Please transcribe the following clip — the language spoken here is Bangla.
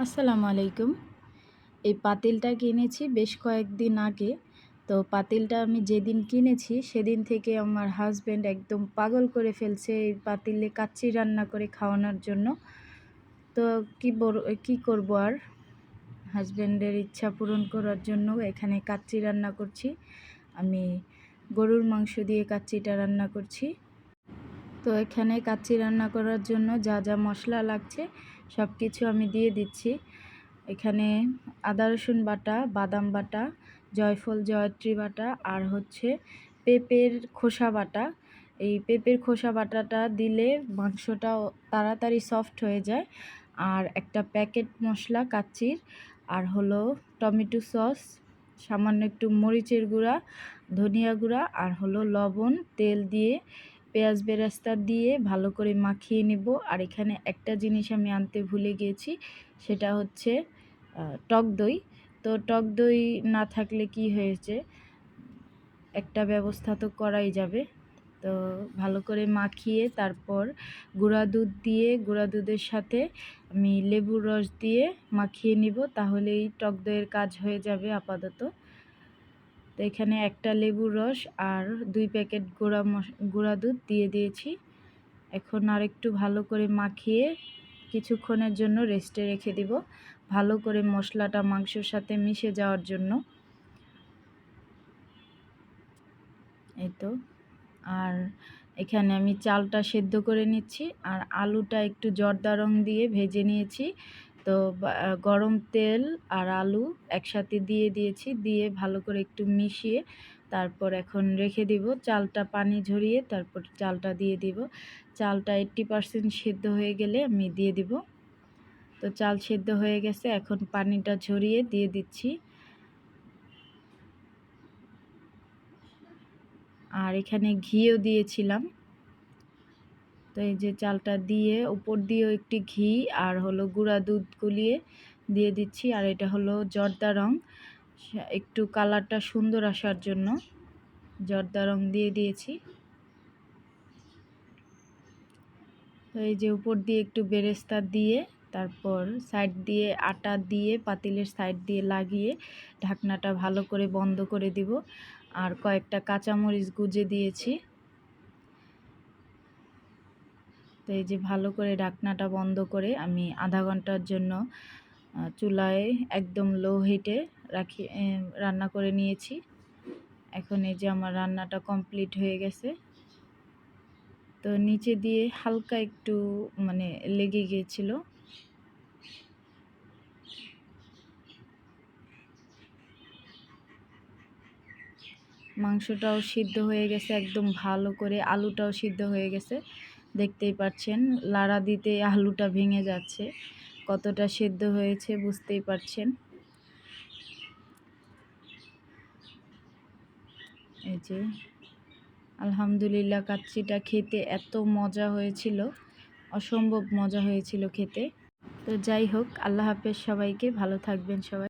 আসসালামু আলাইকুম। এই পাতিলটা কিনেছি বেশ কয়েকদিন আগে। তো পাতিলটা আমি যেদিন কিনেছি সেদিন থেকে আমার হাজব্যান্ড একদম পাগল করে ফেলছে এই পাতিলে কাচ্চি রান্না করে খাওয়ানোর জন্য। তো কি কি করব আর? হাজব্যান্ডের ইচ্ছা পূরণ করার জন্য এখানে কাচ্চি রান্না করছি। আমি গরুর মাংস দিয়ে কাচ্চিটা রান্না করছি। তো এখানে কাচ্চি রান্না করার জন্য যা যা মশলা লাগছে সব কিছু আমি দিয়ে দিচ্ছি। এখানে আদা, রসুন বাটা, বাদাম বাটা, জয়ফল, জয়ত্রী বাটা আর হচ্ছে পেঁপের খোসা বাটা। এই পেঁপের খোসা বাটাটা দিলে মাংসটা তাড়াতাড়ি সফট হয়ে যায়। আর একটা প্যাকেট মশলা কাচ্চির, আর হলো টমেটো সস, সামান্য একটু মরিচের গুঁড়া, ধনিয়া গুঁড়া, আর হলো লবণ, তেল দিয়ে পেঁয়াজ বেরাস্তা দিয়ে ভালো করে মাখিয়ে নেব। আর এখানে একটা জিনিস আমি আনতে ভুলে গিয়েছি, সেটা হচ্ছে টক দই। তো টক দই না থাকলে কি হয়েছে? একটা ব্যবস্থা তো করাই যাবে। তো ভালো করে মাখিয়ে তারপর গুঁড়া দুধ দিয়ে, গুঁড়া দুধের সাথে আমি লেবুর রস দিয়ে মাখিয়ে নিব, তাহলেই টক দইয়ের কাজ হয়ে যাবে আপাতত। এখানে একটা লেবুর রস আর দুই প্যাকেট গুঁড়া গুঁড়া দুধ দিয়ে দিয়েছি। এখন আর একটু ভালো করে মাখিয়ে কিছুক্ষণের জন্য রেস্টে রেখে দিব, ভালো করে মশলাটা মাংসের সাথে মিশে যাওয়ার জন্য। এই তো। আর এখানে আমি চালটা সেদ্ধ করে নিচ্ছি আর আলুটা একটু জর্দা রং দিয়ে ভেজে নিয়েছি। তো গরম তেল আর আলু একসাথে দিয়ে দিয়েছি, দিয়ে ভালো করে একটু মিশিয়ে তারপর এখন রেখে দিব। চালটা পানি ঝরিয়ে তারপর চালটা দিয়ে দিব। চালটা এইট্টি পারসেন্ট সেদ্ধ হয়ে গেলে আমি দিয়ে দিব। তো চাল সেদ্ধ হয়ে গেছে, এখন পানিটা ঝরিয়ে দিয়ে দিচ্ছি। আর এখানে ঘিও দিয়েছিলাম। তো এই যে চালটা দিয়ে উপর দিয়েও একটি ঘি আর হলো গুঁড়া দুধ গুলিয়ে দিয়ে দিচ্ছি। আর এটা হলো জর্দা রং। একটু কালারটা সুন্দর আসার জন্য জর্দা রং দিয়ে দিয়েছি। তো এই যে উপর দিয়ে একটু বেরেস্তা দিয়ে তারপর সাইড দিয়ে আটা দিয়ে পাতিলের সাইড দিয়ে লাগিয়ে ঢাকনাটা ভালো করে বন্ধ করে দিব। আর কয়েকটা কাঁচামরিচ গুজে দিয়েছি। তো এই যে ভালো করে ঢাকনাটা বন্ধ করে আমি আধা ঘণ্টার জন্য চুলায় একদম লো হিটে রাখি রান্না করে নিয়েছি। এখন এই যে আমার রান্নাটা কমপ্লিট হয়ে গেছে। তো নিচে দিয়ে হালকা একটু মানে লেগে গিয়েছিল। মাংসটাও সিদ্ধ হয়ে গেছে, একদম ভালো করে আলুটাও সিদ্ধ হয়ে গেছে। দেখতেই পাচ্ছেন লাড়া দিতে আলুটা ভেঙে যাচ্ছে, কতটা সেদ্ধ হয়েছে বুঝতেই পারছেন। এই যে, আলহামদুলিল্লাহ কাচ্চিটা খেতে এত মজা হয়েছিল, অসম্ভব মজা হয়েছিল খেতে। তো যাই হোক, আল্লাহ হাফেজ সবাইকে, ভালো থাকবেন সবাই।